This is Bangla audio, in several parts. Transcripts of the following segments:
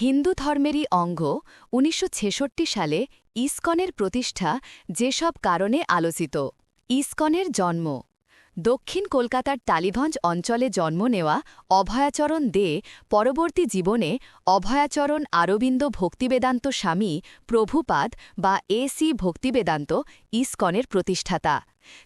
হিন্দু ধর্মেরই অঙ্গ, উনিশশো ছেষট্টি সালে ইসকনের প্রতিষ্ঠা যেসব কারণে আলোচিত। ইসকনের জন্ম। দক্ষিণ কলকাতার টালিভঞ্জ অঞ্চলে জন্ম নেওয়া অভয়াচরণ দে পরবর্তী জীবনে অভয়াচরণ আরবিন্দ ভক্তিবেদান্ত স্বামী প্রভুপাদ বা এ সি ভক্তিবেদান্ত ইসকনের প্রতিষ্ঠাতা।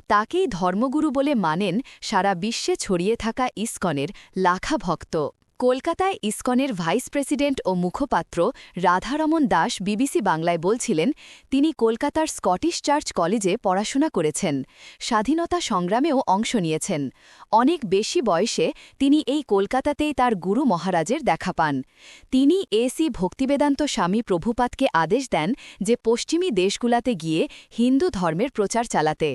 তাকেই ধর্মগুরু বলে মানেন সারা বিশ্বে ছড়িয়ে থাকা ইসকনের লাখা ভক্ত। কলকাতায় ইসকনের ভাইস প্রেসিডেন্ট ও মুখপাত্র রাধারমন দাস বিবিসি বাংলায় বলছিলেন, তিনি কলকাতার স্কটিশ চার্চ কলেজে পড়াশোনা করেছেন, স্বাধীনতা সংগ্রামেও অংশ নিয়েছেন। অনেক বেশি বয়সে তিনি এই কলকাতাতেই তার গুরু মহারাজের দেখা পান। তিনি এসি ভক্তিবেদান্ত স্বামী প্রভুপাতকে আদেশ দেন যে পশ্চিমী দেশগুলাতে গিয়ে হিন্দু ধর্মের প্রচার চালাতে।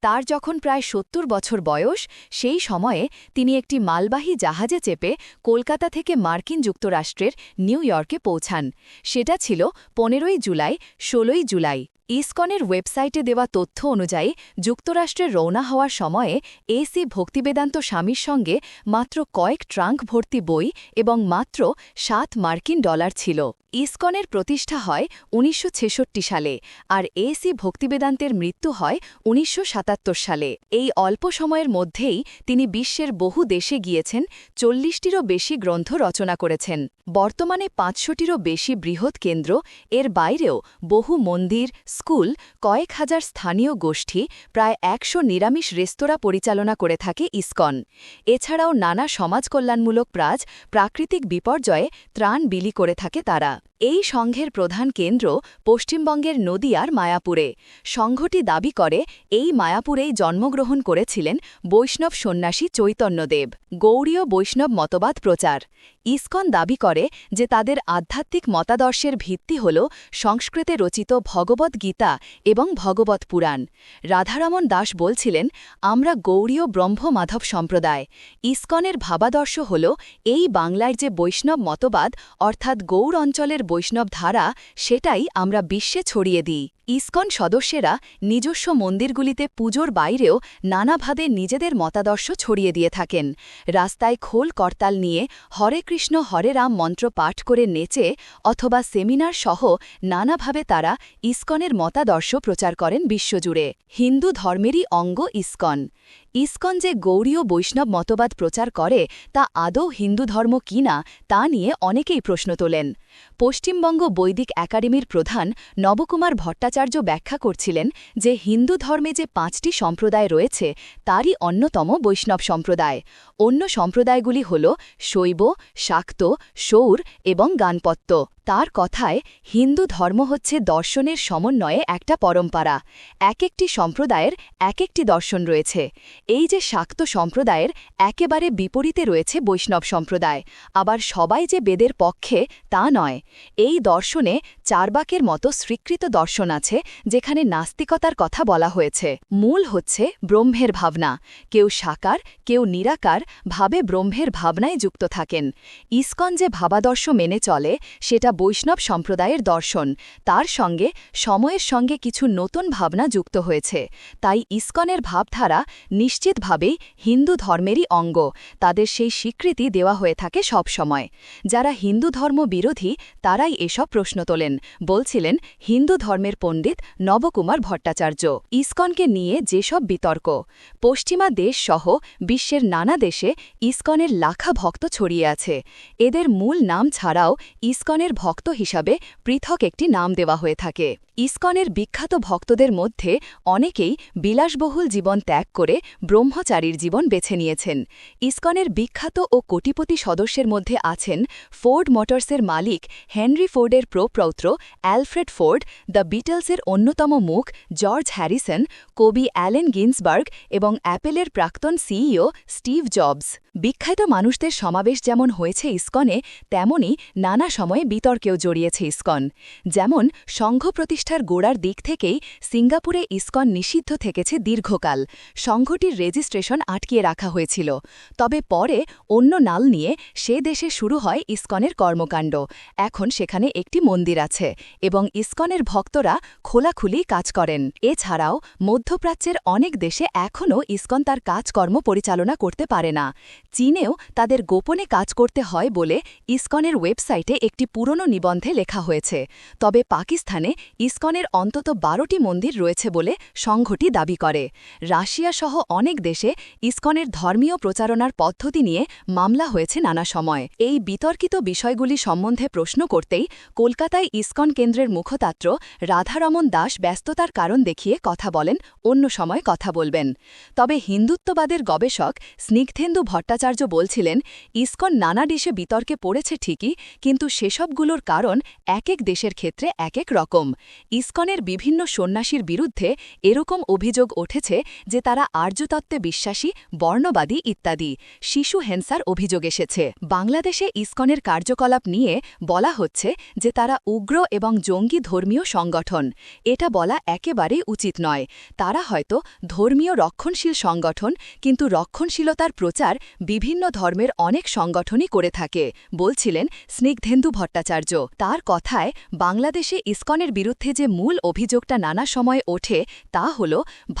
তার যখন প্রায় সত্তর বছর বয়স, সেই সময়ে তিনি একটি মালবাহী জাহাজে চেপে কলকাতা থেকে মার্কিন যুক্তরাষ্ট্রের নিউ ইয়র্কে পৌঁছান। সেটা ছিল পনেরোই জুলাই ষোলোই জুলাই। ইসকনের ওয়েবসাইটে দেওয়া তথ্য অনুযায়ী, যুক্তরাষ্ট্রে রওনা হওয়ার সময়ে এসি ভক্তিবেদান্ত স্বামীর সঙ্গে মাত্র কয়েক ট্রাঙ্ক ভর্তি বই এবং মাত্র সাত মার্কিন ডলার ছিল। ইসকনের প্রতিষ্ঠা হয় উনিশশো ছেষট্টি সালে আর এসি ভক্তিবেদান্তের মৃত্যু হয় উনিশশো সাতাত্তর সালে। এই অল্প সময়ের মধ্যেই তিনি বিশ্বের বহু দেশে গিয়েছেন, চল্লিশটিরও বেশি গ্রন্থ রচনা করেছেন। বর্তমানে পাঁচশোটিরও বেশি বৃহৎ কেন্দ্র, এর বাইরেও বহু মন্দির স্কুল কয়েক হাজার স্থানীয় গোষ্ঠী প্রায় একশো নিরামিষ রেস্তোরাঁ পরিচালনা করে থাকে ইসকন। এছাড়াও নানা সমাজকল্যাণমূলক প্রাজ প্রাকৃতিক বিপর্যয়ে ত্রাণ বিলি করে থাকে তারা। এই সংঘের প্রধান কেন্দ্র পশ্চিমবঙ্গের নদিয়ার মায়াপুরে। সংঘটি দাবি করে, এই মায়াপুরেই জন্মগ্রহণ করেছিলেন বৈষ্ণব সন্ন্যাসী চৈতন্যদেব। গৌড়ীয় বৈষ্ণব মতবাদ প্রচার। ইসকন দাবি করে যে তাদের আধ্যাত্মিক মতাদর্শের ভিত্তি হল সংস্কৃতে রচিত ভগবত গীতা এবং ভগবত পুরাণ। রাধারমন দাস বলছিলেন, আমরা গৌড়ীয় ব্রহ্ম মাধব সম্প্রদায়। ইসকনের ভাবাদর্শ হল এই বাংলার যে বৈষ্ণব মতবাদ, অর্থাৎ গৌড় অঞ্চলের বৈষ্ণব ধারা সেটাই আমরা বিশ্বে ছড়িয়ে দিই। ইসকন সদস্যেরা নিজস্ব মন্দিরগুলিতে পুজোর বাইরেও নানাভাবে নিজেদের মতাদর্শ ছড়িয়ে দিয়ে থাকেন। রাস্তায় খোল করতাল নিয়ে হরে কৃষ্ণ, হরে রাম মন্ত্র পাঠ করে নেচে অথবা সেমিনার সহ নানাভাবে তারা ইসকনের মতাদর্শ প্রচার করেন বিশ্বজুড়ে। হিন্দু ধর্মেরই অঙ্গ ইসকন। ইসকন যে গৌরীয় বৈষ্ণব মতবাদ প্রচার করে তা আদৌ হিন্দু ধর্ম কিনা তা নিয়ে অনেকেই প্রশ্ন তোলেন। পশ্চিমবঙ্গ বৈদিক একাডেমির প্রধান নবকুমার ভট্টাচার্য ব্যাখ্যা করছিলেন যে হিন্দু ধর্মে যে পাঁচটি সম্প্রদায় রয়েছে, তারই অন্যতম বৈষ্ণব সম্প্রদায়। অন্য সম্প্রদায়গুলি হল শৈব, শাক্ত, সৌর এবং গানপত্য। তার কথায় হিন্দু ধর্ম হচ্ছে দর্শনের সমন্বয়ে একটা পরম্পরা। এক একটি সম্প্রদায়ের এক একটি দর্শন রয়েছে। এই যে শাক্ত সম্প্রদায়ের একেবারে বিপরীতে রয়েছে বৈষ্ণব সম্প্রদায়, আবার সবাই যে বেদের পক্ষে তা নয়। এই দর্শনে চারবাকের মতো স্বীকৃত দর্শন আছে, যেখানে নাস্তিকতার কথা বলা হয়েছে। মূল হচ্ছে ব্রহ্মের ভাবনা। কেউ সাকার, কেউ নিরাকার ভাবে ব্রহ্মের ভাবনায় যুক্ত থাকেন। ইস্কন যে ভাবাদর্শ মেনে চলে, সেটা বৈষ্ণব সম্প্রদায়ের দর্শন। তার সঙ্গে, সময়ের সঙ্গে কিছু নতুন ভাবনা যুক্ত হয়েছে। তাই ইস্কনের ভাবধারা নিশ্চিতভাবেই হিন্দু ধর্মেরই অঙ্গ। তাদের সেই স্বীকৃতি দেওয়া হয়ে থাকে সব সময়। যারা হিন্দু ধর্ম বিরোধী, তারাই এসব প্রশ্ন তোলেন। বলছিলেন, হিন্দু ধর্মের পণ্ডিত নবকুমার ভট্টাচার্য। ইস্কনকে নিয়ে যেসব বিতর্ক, পশ্চিমা দেশ সহ বিশ্বের নানা দেশে ইস্কনের লাখা ভক্ত ছড়িয়ে আছে। এদের মূল নাম ছাড়াও ইস্কনের ভক্ত হিসাবে পৃথক একটি নাম দেওয়া হয়ে থাকে। ইস্কনের বিখ্যাত ভক্তদের মধ্যে অনেকেই বিলাসবহুল জীবন ত্যাগ করে ব্রহ্মচারীর জীবন বেছে নিয়েছেন। ইস্কনের বিখ্যাত ও কোটিপতি সদস্যের মধ্যে আছেন ফোর্ড মোটরসের মালিক হেনরি ফোর্ডের প্রপৌত্র অ্যালফ্রেড ফোর্ড, দ্য বিটলসের অন্যতম মুখ জর্জ হ্যারিসন, কবি অ্যালেন গিন্সবার্গ এবং অ্যাপেলের প্রাক্তন সিইও স্টিভ জবস। বিখ্যাত মানুষদের সমাবেশ যেমন হয়েছে ইস্কনে তেমনই নানা সময়ে বিতর্কেও জড়িয়েছে ইস্কন। যেমন সংঘ প্রতিষ্ঠা প্রতিষ্ঠার গোড়ার দিক থেকেই সিঙ্গাপুরে ইসকন নিষিদ্ধ থেকেছে দীর্ঘকাল। সংঘটির রেজিস্ট্রেশন আটকিয়ে রাখা হয়েছিল। তবে পরে অন্য নাল নিয়ে সে দেশে শুরু হয় ইসকনের কর্মকাণ্ড। এখন সেখানে একটি মন্দির আছে এবং ইসকনের ভক্তরা খোলাখুলি কাজ করেন। এছাড়াও মধ্যপ্রাচ্যের অনেক দেশে এখনও ইসকন তার কাজকর্ম পরিচালনা করতে পারে না। চীনেও তাদের গোপনে কাজ করতে হয় বলে ইসকনের ওয়েবসাইটে একটি পুরনো নিবন্ধে লেখা হয়েছে। তবে পাকিস্তানে ইসকনের অন্তত বারোটি মন্দির রয়েছে বলে সংঘটি দাবি করে। রাশিয়া সহ অনেক দেশে ইসকনের ধর্মীয় প্রচারণার পদ্ধতি নিয়ে মামলা হয়েছে নানা সময়। এই বিতর্কিত বিষয়গুলি সম্বন্ধে প্রশ্ন করতেই কলকাতায় ইসকন কেন্দ্রের মুখপাত্র রাধারমন দাস ব্যস্ততার কারণ দেখিয়ে কথা বলেন, অন্য সময় কথা বলবেন। তবে হিন্দুত্ববাদের গবেষক স্নিগ্ধেন্দু ভট্টাচার্য বলছিলেন, ইসকন নানা ডিশে বিতর্কে পড়েছে ঠিকই, কিন্তু সেসবগুলোর কারণ এক এক দেশের ক্ষেত্রে এক এক রকম। ইসকনের বিভিন্ন সন্ন্যাসীর বিরুদ্ধে এরকম অভিযোগ উঠেছে যে তারা আর্যতত্ত্বে বিশ্বাসী, বর্ণবাদী ইত্যাদি। শিশু হেন্সার অভিযোগ এসেছে। বাংলাদেশে ইসকনের কার্যকলাপ নিয়ে বলা হচ্ছে যে তারা উগ্র এবং জঙ্গি ধর্মীয় সংগঠন। এটা বলা একেবারেই উচিত নয়। তারা হয়তো ধর্মীয় রক্ষণশীল সংগঠন, কিন্তু রক্ষণশীলতার প্রচার বিভিন্ন ধর্মের অনেক সংগঠনই করে থাকে, বলছিলেন স্নিগ্ধেন্দু ভট্টাচার্য। তার কথায়, বাংলাদেশে ইসকনের বিরুদ্ধে যে মূল অভিযোগটা নানা সময়ে ওঠে তা হল,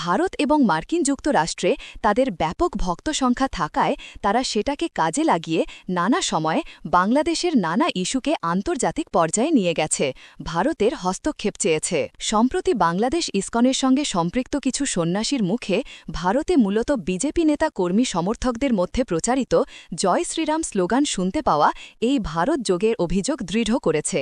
ভারত এবং মার্কিন যুক্তরাষ্ট্রে তাদের ব্যাপক ভক্ত সংখ্যা থাকায় তারা সেটাকে কাজে লাগিয়ে নানা সময়ে বাংলাদেশের নানা ইস্যুকে আন্তর্জাতিক পর্যায়ে নিয়ে গেছে, ভারতের হস্তক্ষেপ চেয়েছে। সম্প্রতি বাংলাদেশ ইসকনের সঙ্গে সম্পৃক্ত কিছু সন্ন্যাসীর মুখে ভারতে মূলত বিজেপি নেতা কর্মী সমর্থকদের মধ্যে প্রচারিত জয় শ্রীরাম স্লোগান শুনতে পাওয়া এই ভারত যোগের অভিযোগ দৃঢ় করেছে।